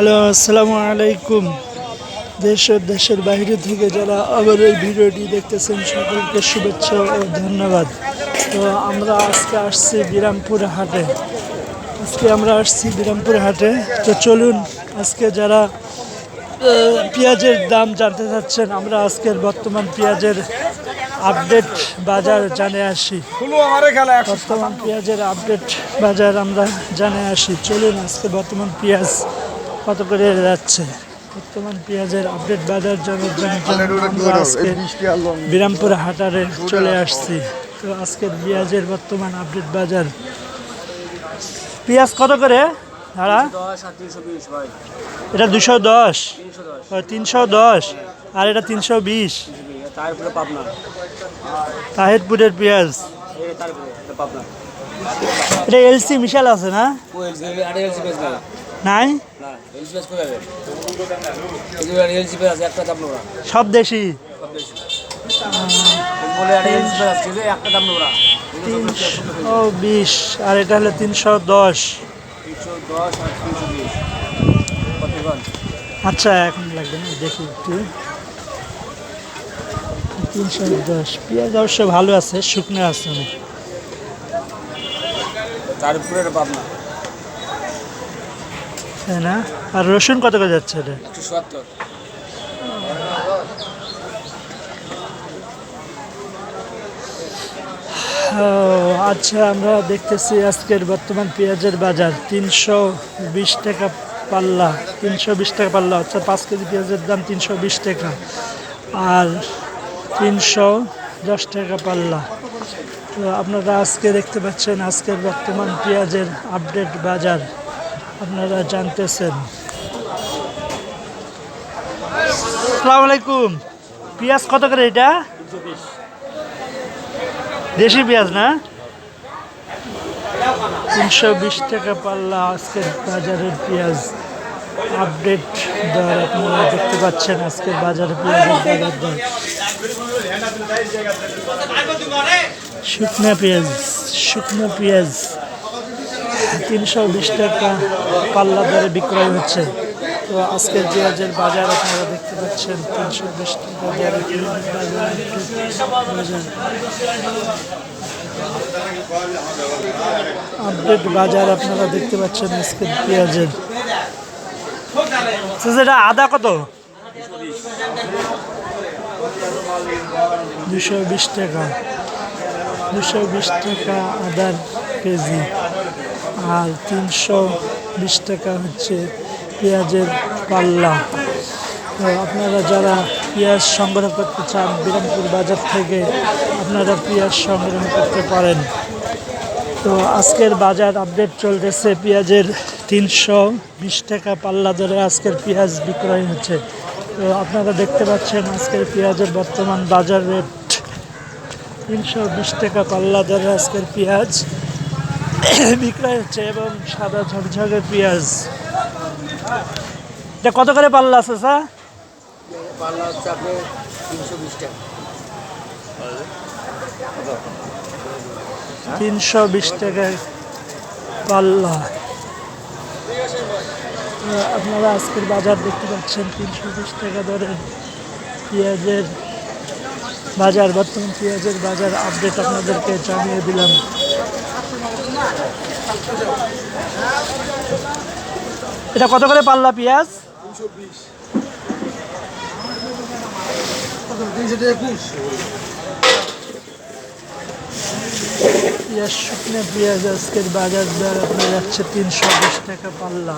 Hello আসসালামু আলাইকুম। দেশের দেশের বাইরে থেকে যারা আবার এই ভিডিওটি দেখতেছেন সকলকে শুভেচ্ছা ও ধন্যবাদ। তো আমরা আজকে আসছি বিরামপুর হাটে। আজকে আমরা আসছি বিরামপুর হাটে। তো চলুন আজকে যারা পেঁয়াজের দাম জানতে চাচ্ছেন আমরা আজকের বর্তমান পেঁয়াজের আপডেট বাজার জানে আসি। বর্তমান পেঁয়াজের আপডেট বাজার আমরা জানে আসি। চলুন আজকে বর্তমান পেঁয়াজ কত করে যাচ্ছে? বর্তমান পেঁয়াজের আপডেট বাজার জন্য আজকে বিরামপুর হাটারে চলে আসছি। তো আজকের পেঁয়াজের বর্তমান আপডেট বাজার। পেঁয়াজ কত করে? ভাই এটা দুশো দশ। তিনশো দশ। আর এটা তিনশো বিশ। তাহিরপুরের পেঁয়াজ। এটা এলসি মিশাল আছে না? ও নাই সব দেশি? সব বেশি। আরে এটা হলো তিনশো দশ। আচ্ছা এখন লাগবে না দেখি একটু। তিনশো দশ। পেঁয়াজ অবশ্য ভালো আছে শুকনো আছে তারপরে পাবনা তাই না? আর রসুন কত করে যাচ্ছে এটা ও আচ্ছা আমরা দেখতেছি আজকের বর্তমান পেঁয়াজের বাজার। তিনশো বিশ টাকা পাল্লা তিনশো বিশ টাকা পাল্লা অর্থাৎ পাঁচ কেজি পেঁয়াজের দাম তিনশো বিশ টাকা। আর তিনশো দশ টাকা পাল্লা। তো আপনারা আজকে দেখতে পাচ্ছেন আজকের বর্তমান পেঁয়াজের আপডেট বাজার। আপনারা জানতেছেন। আসসালামু আলাইকুম। পেঁয়াজ কত করে এটা? দেশি পেঁয়াজ না? তিনশো বিশ টাকা পাল্লা আজকের বাজারের পেঁয়াজ। আপডেট দর আপনারা দেখতে পাচ্ছেন আজকের বাজারে পেঁয়াজের বাজার দর। শুকনো পেঁয়াজ শুকনো পেঁয়াজ। তিনশো বিশ টাকা পাল্লা দরে বিক্রয় হচ্ছে। তো আজকের পেঁয়াজের বাজার আপনারা দেখতে পাচ্ছেন, তিনশো বিশ টাকা আপডেট বাজার আপনারা দেখতে পাচ্ছেন আজকের পেঁয়াজের। সেটা আদা কত? দুশো বিশ টাকা। দুশো বিশ টাকা আদার কেজি। আর তিনশো বিশ টাকা হচ্ছে পেঁয়াজের পাল্লা। তো আপনারা যারা পেঁয়াজ সংগ্রহ করতে চান, বিরামপুর বাজার থেকে আপনারা পেঁয়াজ সংগ্রহ করতে পারেন। তো আজকের বাজার আপডেট চলতেছে, পেঁয়াজের তিনশো বিশ টাকা পাল্লা ধরে আজকের পেঁয়াজ বিক্রয় হচ্ছে। তো আপনারা দেখতে পাচ্ছেন আজকের পেঁয়াজের বর্তমান বাজার রেট তিনশো বিশ টাকা পাল্লা ধরে আজকের পেঁয়াজ। বিক্রয় হচ্ছে এবং সাদা ঝকঝকে পেঁয়াজ। এটা কত করে পাল্লা আছে স্যার? পাল্লা হচ্ছে আপনি তিনশো বিশ টাকা। তিনশো বিশ টাকায় পাল্লা। আপনারা আজকের বাজার দেখতে পাচ্ছেন তিনশো বিশ টাকা দরে পেঁয়াজের বাজার বর্তমান পেঁয়াজের বাজার আপডেট আপনাদেরকে জানিয়ে দিলাম। এটা কত করে পাল্লা পেঁয়াজ? পেঁয়াজ শুকনো পেঁয়াজ আজকের বাজার দর আপনার যাচ্ছে তিনশো বিশ টাকা পাল্লা।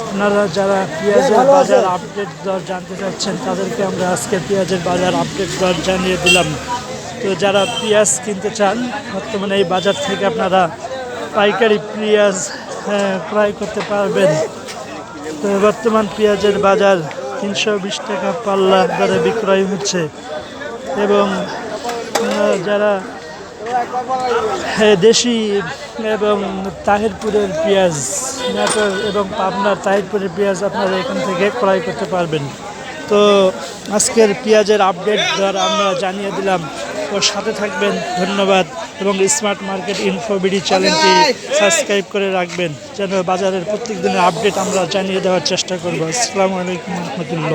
আপনারা যারা পেঁয়াজের বাজার আপডেট দর জানতে চাচ্ছেন তাদেরকে আমরা আজকে পেঁয়াজের বাজার আপডেট দর জানিয়ে দিলাম। তো যারা পেঁয়াজ কিনতে চান বর্তমানে এই বাজার থেকে আপনারা পাইকারি পেঁয়াজ হ্যাঁ, ক্রয় করতে পারবেন। তো বর্তমান পেঁয়াজের বাজার তিনশো বিশ টাকা পাল্লা দরে বিক্রয় হচ্ছে এবং যারা হ্যাঁ, দেশি এবং তাহিরপুরের পেঁয়াজ এবং পাবনার তাহিরপুরের পেঁয়াজ আপনারা এখান থেকে ক্রয় করতে পারবেন। তো আজকের পেঁয়াজের আপডেট দর আমরা জানিয়ে দিলাম। তো সাথে থাকবেন। ধন্যবাদ। এবং স্মার্ট মার্কেট ইনফোবিডি চ্যানেলটি সাবস্ক্রাইব করে রাখবেন। যেন বাজারের প্রত্যেক দিনের আপডেট আমরা জানিয়ে দেওয়ার চেষ্টা করব। আসসালামু আলাইকুম রহমতুল্লাহ।